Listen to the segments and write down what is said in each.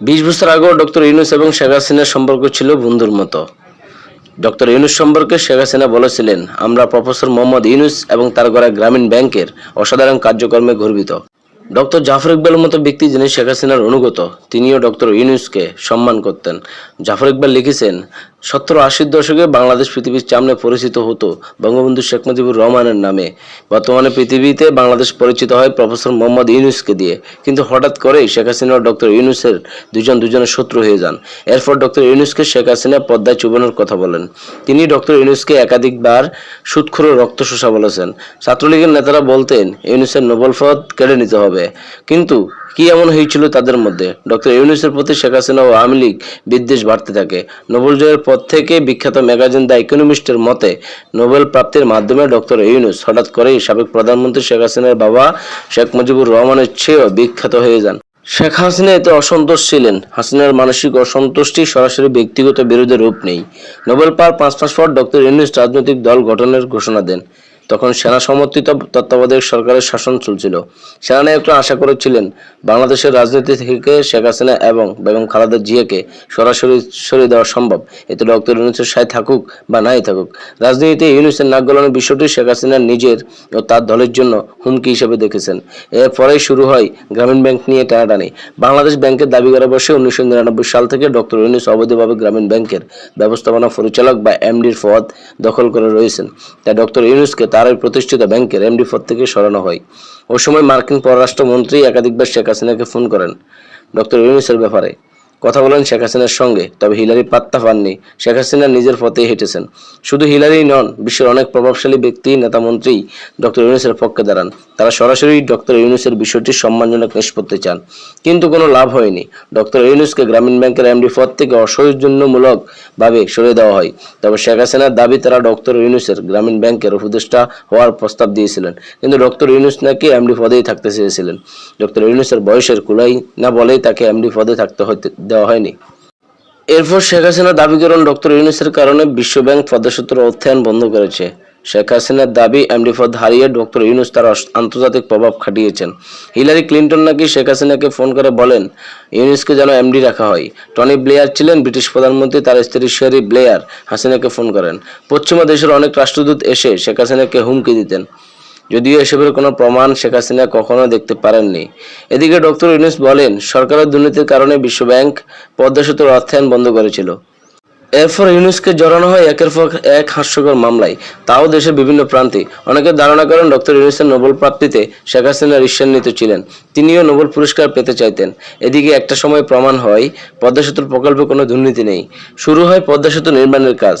বিশ বছর আগেও ডক্টর ইউনুস এবং শেখ হাসিনার সম্পর্ক ছিল বন্ধুর মতো। ডক্টর ইউনুস সম্পর্কে শেখ হাসিনা বলেছিলেন, আমরা প্রফেসর মোহাম্মদ ইউনুস এবং তার গড়া গ্রামীণ ব্যাংকের অসাধারণ কার্যক্রমে গর্বিত। ডক্টর জাফর ইকবালের মতো ব্যক্তি যিনি শেখ হাসিনার অনুগত, তিনিও ডক্টর ইউনুসকে সম্মান করতেন। জাফর ইকবাল লিখেছেন সত্তর আশির দশকে বাংলাদেশ পৃথিবীর সামনে পরিচিত হতো বঙ্গবন্ধু শেখ মুজিবুর রহমানের নামে। বর্তমানে পৃথিবীতে বাংলাদেশ পরিচিত হয় প্রফেসর মোহাম্মদ ইউনুসকে দিয়ে। কিন্তু হঠাৎ করেই শেখ হাসিনা ডক্টর ইউনুসের দুজন দুজনের শত্রু হয়ে যান। এরপর ডক্টর ইউনুসকে শেখ হাসিনা পদ্মায় চুবানোর কথা বলেন। তিনি ডক্টর ইউনুসকে একাধিকবার সুৎখুর রক্ত শোষা বলেছেন। ছাত্রলীগের নেতারা বলতেন, ইউনুসের নোবেল পদ কেড়ে নিতে হবে। কিন্তু কি এমন হয়েছিল তাদের মধ্যে? ডক্টর ইউনুসের প্রতি শেখ হাসিনা ও আওয়ামী লীগ বিদ্বেষ বাড়তে থাকে। নোবেল জয়ের পর থেকে বিখ্যাত ম্যাগাজিন দ্য ইকোনমিস্টের মতে, নোবেল প্রাপ্তির মাধ্যমে ডক্টর ইউনুস হঠাৎ করেই সাবেক প্রধানমন্ত্রী শেখ হাসিনার বাবা শেখ মুজিবুর রহমানের চেয়েও বিখ্যাত হয়ে যান। শেখ হাসিনা এতে অসন্তোষ ছিলেন। হাসিনার মানসিক অসন্তুষ্টি সরাসরি ব্যক্তিগত বিরোধের রূপ নেই। নোবেল পাওয়ার পাঁচ মাস পর ডক্টর ইউনুস রাজনৈতিক দল গঠনের ঘোষণা দেন। তখন সেনা সমর্থিত তত্ত্বাবধায়ক সরকারের শাসন চলছিল। সেনানায়করা আশা করেছিলেন, বাংলাদেশের রাজনীতি থেকে শেখ হাসিনা এবং বেগম খালেদা জিয়াকে সরাসরি সরিয়ে দেওয়া সম্ভব। এতে ডক্টর ইউনুসের সায় থাকুক বা নাই থাকুক। রাজনীতিতে ইউনুসের নাক গলানোর বিষয়টি শেখ হাসিনা নিজের ও তার দলের জন্য হুমকি হিসেবে দেখেছেন। এরপরেই শুরু হয় গ্রামীণ ব্যাংক নিয়ে টানাটানি। বাংলাদেশ ব্যাংকের দাবি করা বসে উনিশশো নিরানব্বই সাল থেকে ডক্টর ইউনুস অবৈধভাবে গ্রামীণ ব্যাংকের ব্যবস্থাপনা পরিচালক বা এমডির পদ দখল করে রয়েছেন। তাই ডক্টর ইউনুসকে তার ওই প্রতিষ্ঠিত ব্যাংকের এমডি পদ থেকে সরানো হয়। ওই সময় মার্কিন পররাষ্ট্রমন্ত্রী একাধিকবার শেখ হাসিনাকে ফোন করেন। ডক্টর ইউনিসের ব্যাপারে। কথা বলেন শেখ হাসিনার সঙ্গে। তবে হিলারি পাত্তা পাননি। শেখ হাসিনা নিজের পথেই হেঁটেছেন। শুধু হিলারি নন, বিশ্বের অনেক প্রভাবশালী ব্যক্তি নেতা নেতামন্ত্রী, ডক্টর ইউনুসের পক্ষে দাঁড়ান। তারা সরাসরি ডক্টর ইউনুসের বিষয়টি সম্মানজনক নিষ্পত্তি চান। কিন্তু কোনো লাভ হয়নি। ডক্টর ইউনুসকে গ্রামীণ ব্যাংকের এমডি পদ থেকে অসৌজন্যমূলক ভাবে সরিয়ে দেওয়া হয়। তবে শেখ হাসিনার দাবি, তারা ডক্টর ইউনুসের গ্রামীণ ব্যাংকের উপদেষ্টা হওয়ার প্রস্তাব দিয়েছিলেন। কিন্তু ডক্টর ইউনুস নাকি এমডি পদেই থাকতে চেয়েছিলেন। ডক্টর ইউনুসের বয়সের কুলাই না বলেই তাকে এমডি পদে থাকতে হইতে দেওয়া হয়নি। এরপর শেখ হাসিনা দাবি করেন ডক্টর ইউনুসের কারণে বিশ্বব্যাংক পদ্মাসূত্র অর্থায়ন বন্ধ করেছে। শেখ হাসিনার দাবি, এমডি পদ হারিয়ে ডক্টর ইউনুস তার আন্তর্জাতিক প্রভাব খাটিয়েছেন। হিলারি ক্লিন্টন নাকি শেখ হাসিনাকে ফোন করে বলেন, ইউনুসকে যেন এমডি রাখা হয়। টনি ব্লেয়ার ছিলেন ব্রিটিশ প্রধানমন্ত্রী, তার স্ত্রী শেরি ব্লেয়ার হাসিনাকে ফোন করেন। পশ্চিমা দেশের অনেক রাষ্ট্রদূত এসে শেখ হাসিনাকে হুমকি দিতেন। যদিও এসবের কোনো প্রমাণ শেখ হাসিনা কখনো দেখতে পারেননি। এদিকে ডক্টর ইউনুস বলেন, সরকারের দুর্নীতির কারণে বিশ্বব্যাংক পদ্মা সেতুর অর্থায়ন বন্ধ করেছিল। এরপর ইউনুসকে জড়ানো হয় একের পর এক হাস্যকর মামলায়। তাও দেশের বিভিন্ন প্রান্তে। অনেকে ধারণা করেন, ডক্টর ইউনুসের নোবেল প্রাপ্তিতে শেখ হাসিনা ঈর্ষান্বিত ছিলেন। তিনিও নোবেল পুরস্কার পেতে চাইতেন। এদিকে একটা সময় প্রমাণ হয় পদ্মা সেতুর প্রকল্পে কোনো দুর্নীতি নেই। শুরু হয় পদ্মা সেতু নির্মাণের কাজ।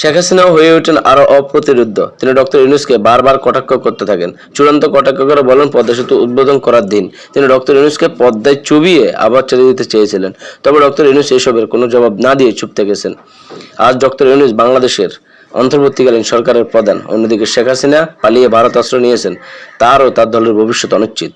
শেখ হাসিনাও হয়ে ওঠেন আরও অপ্রতিরুদ্ধ তিনি ডক্টর ইউনুসকে বারবার কটাক্ষ করতে থাকেন। চূড়ান্ত কটাক্ষ করে বলেন, পদ্মা সেতু উদ্বোধন করার দিন। তিনি ডক্টর ইউনুসকে পদ্মায় চুবিয়ে আবার ছেড়ে দিতে চেয়েছিলেন। তবে ডক্টর ইউনুস এসবের কোনো জবাব না দিয়ে চুপ থেকেছেন। আজ ডক্টর ইউনুস বাংলাদেশের অন্তর্বর্তীকালীন সরকারের প্রধান। অন্যদিকে শেখ হাসিনা পালিয়ে ভারত আশ্রয় নিয়েছেন। তার ও তার দলের ভবিষ্যৎ অনিশ্চিত